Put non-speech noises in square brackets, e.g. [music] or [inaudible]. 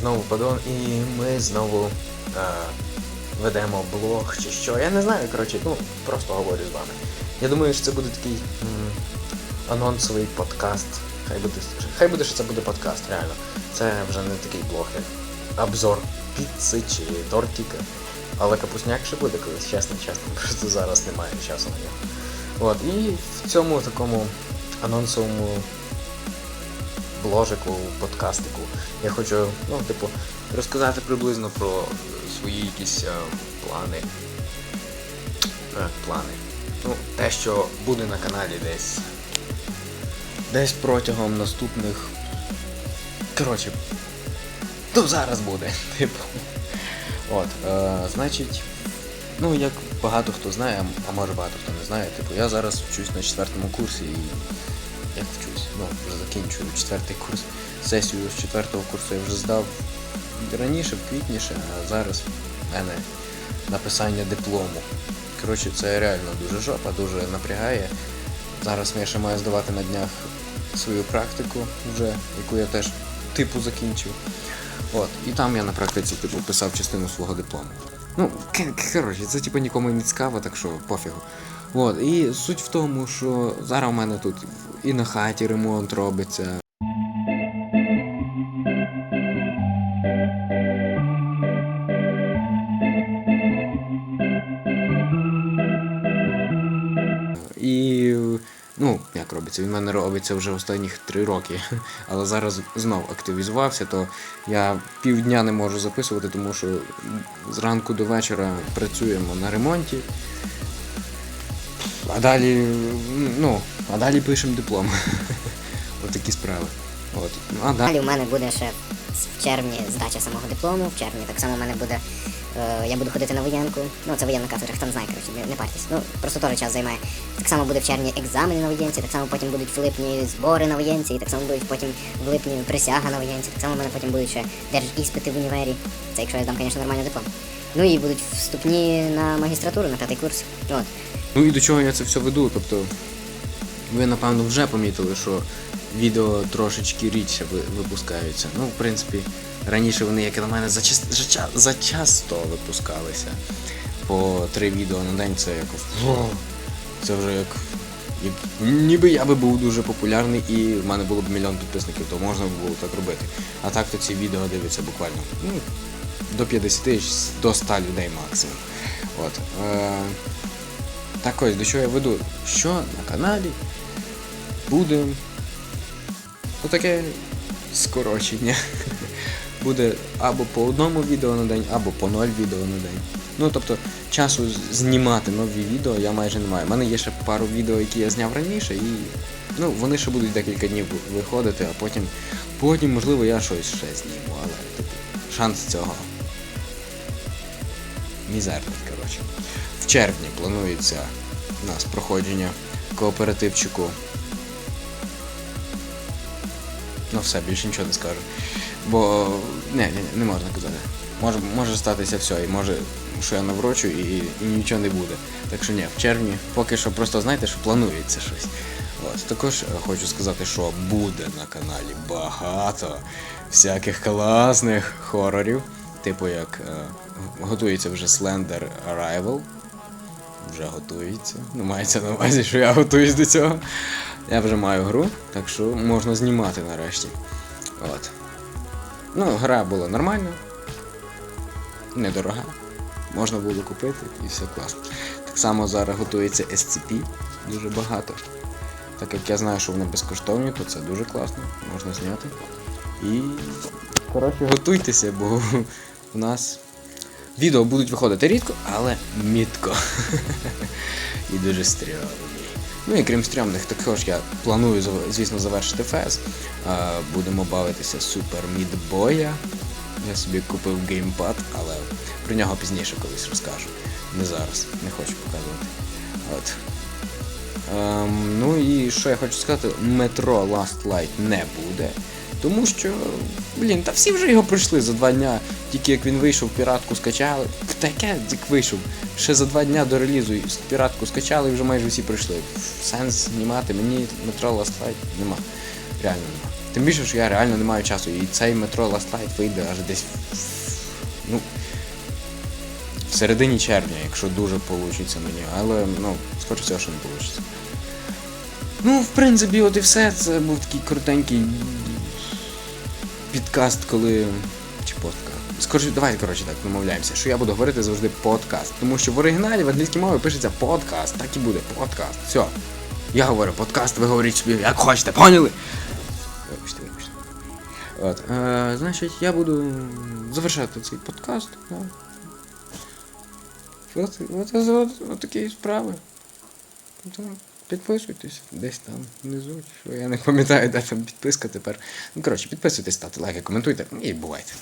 знову Падон, і ми знову е, ведемо блог чи що. Я не знаю, коротше, ну просто говорю з вами. Я думаю, що це буде такий м, анонсовий подкаст. Хай буде, хай буде, що це буде подкаст, реально. Це вже не такий блог, як обзор піци чи тортика. Але капусняк ще буде колись, чесно, чесно. Просто зараз немає часу на нього. От, і в цьому такому анонсовому бложику, подкастику. Я хочу, ну, типу, розказати приблизно про свої якісь е, плани. Е, плани. Ну, те, що буде на каналі десь. Десь протягом наступних. Коротше. Ну, зараз буде, [laughs] типу. От, е, значить, ну як багато хто знає, а може багато хто не знає, типу, я зараз вчусь на четвертому курсі і як вчусь, ну, вже закінчую четвертий курс. Сесію з четвертого курсу я вже здав раніше, в квітніше, а зараз в мене написання диплому. Коротше, це реально дуже жопа, дуже напрягає. Зараз я ще маю здавати на днях свою практику, вже, яку я теж типу закінчив. От, і там я на практиці типу писав частину свого диплому. Ну, коротше, це типу нікому не цікаво, так що пофігу. От, і суть в тому, що зараз у мене тут і на хаті ремонт робиться. І ну, як робиться, він в мене робиться вже останніх три роки. [laughs] Але зараз знов активізувався, то я півдня не можу записувати, тому що зранку до вечора працюємо на ремонті. А далі, ну, а далі пишемо диплом. [laughs] Отакі справи. От. А далі. У мене буде ще в червні здача самого диплому. В червні так само у мене буде. Е, я буду ходити на воєнку. Ну, це воєнна кафедра, хто не знає, коротше, не, не партесь. Ну, просто теж час займає. Так само буде в червні екзамени на воєнці, так само потім будуть в липні збори на воєнці, і так само будуть потім в липні присяга на воєнці, так само у мене потім будуть ще держіспити в універі. Це якщо я здам, звісно, нормальний диплом. Ну і будуть вступні на магістратуру, на п'ятий курс. От. Ну і до чого я це все веду? Тобто, ви напевно вже помітили, що відео трошечки рідше випускаються. Ну, в принципі, раніше вони, як і на мене, зача- зачасто випускалися. По три відео на день це як. Це вже як. як- Ніби я би був дуже популярний і в мене було б мільйон підписників, то можна б було так робити. А так то ці відео дивляться буквально ну, до 50 до 100 людей максимум. От. Е- так ось, до чого я веду? Що на каналі буде отаке скорочення. [laughs] Буде або по одному відео на день, або по ноль відео на день. Ну тобто часу знімати нові відео я майже не маю. У мене є ще пару відео, які я зняв раніше, і ну, вони ще будуть декілька днів виходити, а потім, потім, можливо, я щось ще зніму, але типу, шанс цього мізерний, коротше. Червні планується у нас проходження кооперативчику. Ну все, більше нічого не скажу. Бо не, не, не можна казати. Може, може статися все, і може, що я наврочу і, і нічого не буде. Так що ні, в червні поки що просто знаєте, що планується щось. От. Також е, хочу сказати, що буде на каналі багато всяких класних хорорів. Типу як е, готується вже Slender Arrival. Вже готується. Ну, мається на увазі, що я готуюсь до цього. Я вже маю гру, так що можна знімати нарешті. От. Ну, гра була нормальна, недорога. Можна було купити і все класно. Так само зараз готується SCP дуже багато. Так як я знаю, що вони безкоштовні, то це дуже класно, можна зняти. І. Коротше, готуйтеся, бо [laughs] у нас відео будуть виходити рідко, але мітко. [laughs] І дуже стрьомні. Ну і крім стрьомних, також я планую, звісно, завершити фез. Будемо бавитися Супер Мідбоя. Я собі купив геймпад, але про нього пізніше колись розкажу. Не зараз, не хочу показувати. От. Ем, ну і що я хочу сказати, метро Last Light не буде. Тому що, блін, та всі вже його пройшли за два дня. Тільки як він вийшов, піратку скачали. Таке, як вийшов. Ще за два дня до релізу піратку скачали і вже майже всі пройшли. Сенс знімати мені метро Last Light нема. Реально нема. Тим більше, що я реально не маю часу. І цей метро Last Light вийде аж десь. Ну. В середині червня, якщо дуже вийде мені. Але, ну, скоріше всього, що не вийде. Ну, в принципі, от і все. Це був такий коротенький підкаст, коли. Чи подкаст. Скоріше, давайте, коротше, так домовляємося, що я буду говорити завжди подкаст. Тому що в оригіналі в англійській мові пишеться подкаст, так і буде, подкаст. Все. Я говорю подкаст, ви говоріть собі, як хочете, поняли? Вибачте, вибачте. От, е, значить, я буду завершати цей подкаст. Да. От, от, от, от такі справи. Підписуйтесь десь там внизу, що я не пам'ятаю, де там підписка тепер. Ну, коротше, підписуйтесь, ставте лайки, коментуйте і бувайте.